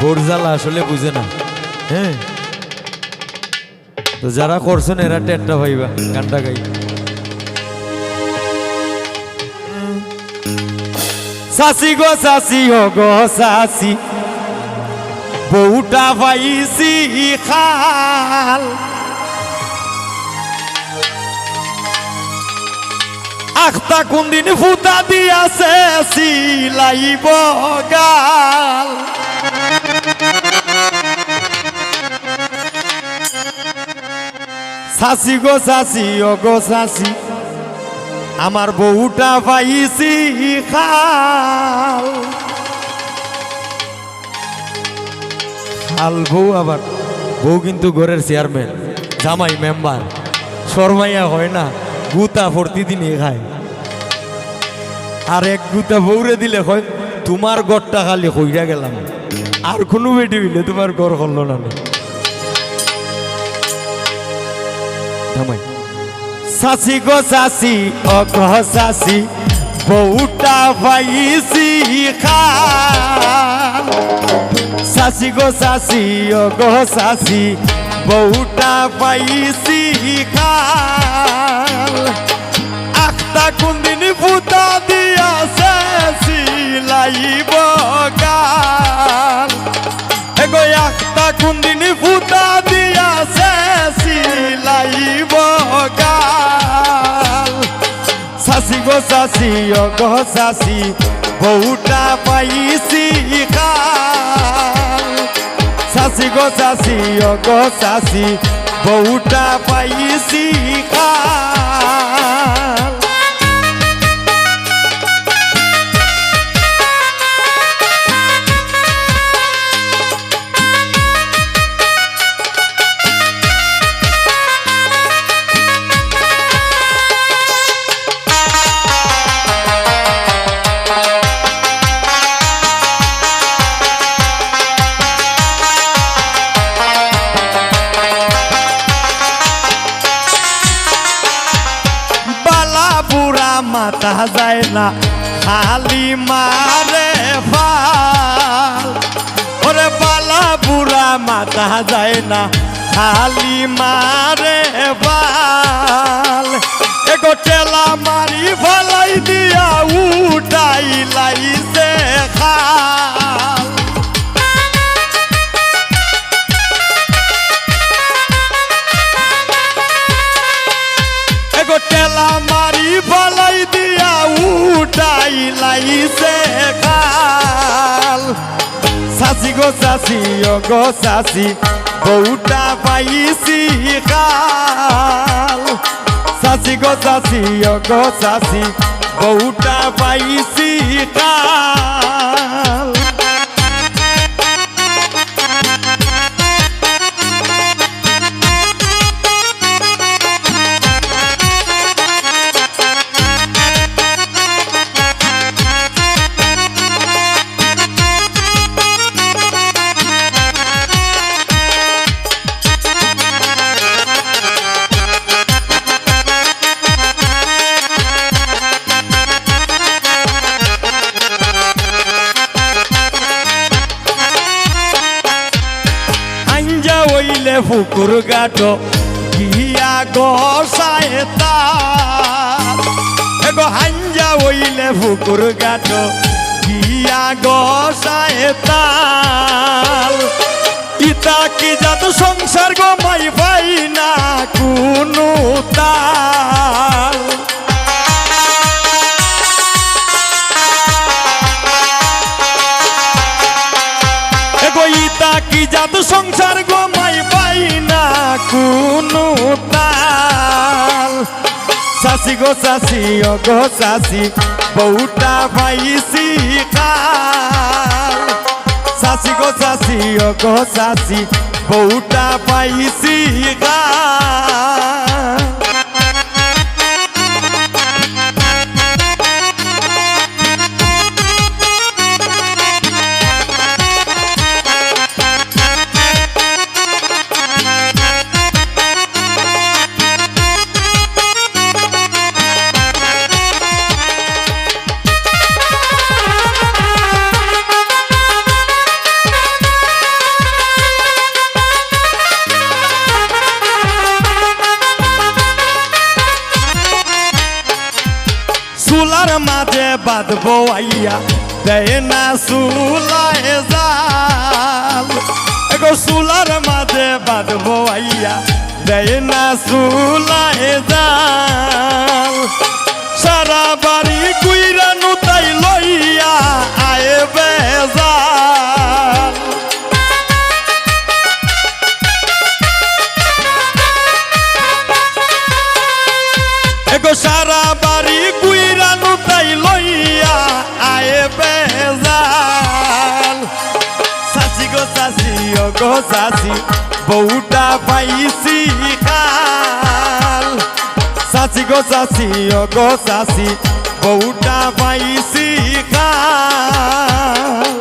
বোরজালা আসলে বুঝে না। হ্যাঁ? তো যারা করছেন, এরা টেটটা ভাইবা, গানটা গাই সাসি গো সাসি, ও গো সাসি, বউটা পাইছি খাল। আখতা কোনদিন ফুটা দিয়াছে সিলাইব গাল। সাসি গো সাসি, ও গো সাসি, আমার বউটা পাইছি খাল। খাল বউ আবার, বউ কিন্তু ঘরের চেয়ারম্যান জামাই মেম্বার শর্মাইয়া হয় না, গুতা প্রতিদিনই খায়। আর এক গুতা বউরে দিলে হয় তোমার গড়টা খালি কইরা গেলাম। আর কোনো বেটি হইলে তোমার ঘর করল না। সাসি গো সাসি গো সাসি বউটা পাইছি সাসি গো সাসি গো সাসি বউটা পাইছি খাল আখতা কোনদিন ফুটা দিয়াছে সিলাইব গাল। এগো কোনদিন ফুটা দিয়াছে সিলাইব গাল। সাসি গো সাসি ও গো সাসি, বউটা পাইছি খাল সাসি গো সাসি ও গো সাসি, বউটা পাইছি খাল মাথা যায় না, খালি মারে ফাল ওরে পালা বুড়া মাতা যায় না, খালি মারে ফাল এগো টেলা মারি ফলাই দিয়া উঠাই লাইছে খাল। গো সাসি, ও গো সাসি, বউটা পাইছি খাল সাসি গো সাসি, ও গো বউটা পাইছি খাল ফুকুর গাটো গিয়া গসায় হাঞ্জা ওইলে ফুকুর গাটো গিয়া গসায় ইতা কি যাত সংসার গো মাই পাই না কোনো তাল সাসি গো সাসি ও গো সাসি বউটা পাইছি কাল সাসি গো সাসি ও সাসি বউটা পাইছি কাল সুলার মাঝে বাঁধবো আইয়া, দেয় না সুলায় জাল। এগো সুলার মাঝে বাঁধবো আইয়া, দেয় না সুলায় জাল। গো সাসি বউটা পাইছি খাল সাসি গো সাসি ও গো সাসি বউটা পাইছি খাল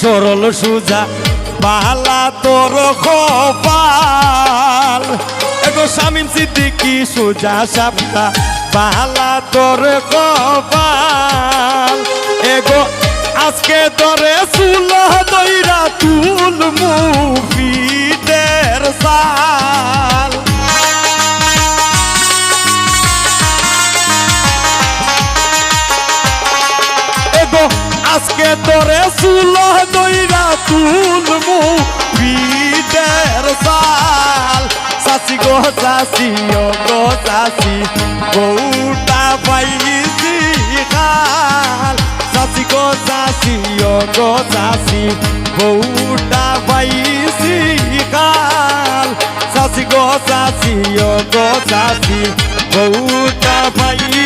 সরল সুজা, বালা তোর কপাল। এগো শামিম সিদ্দিকি সুজা সাপটা বালা তোর কপাল। এগো আজকে তোরে সুল দইরা তুল মুফিদের সাল। সুল দইরা তুলমু পিটের সাল। সাসি গো সাসি, ও গো সাসি, বউটা পাইছি খাল সাসি গো সাসি, ও গো সাসি, বউটা পাইছি খাল সাসি গো সাসি, ও গো সাসি, বউটা পাইছি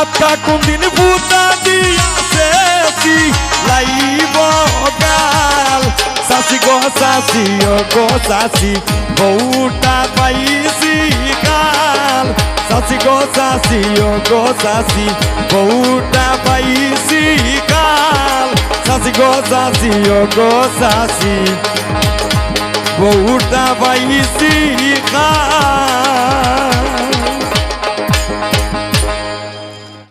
আজকা কোন দিন বুতা দিয়া শেষি লাইব গাল। সাসি গো, সাসি, ও গো, সাসি, বউটা পাইছি গাল। সাসি গো, সাসি, ও গো, সাসি, বউটা পাইছি গাল। সাসি গো, সাসি, ও গো, সাসি, বউটা পাইছি গাল।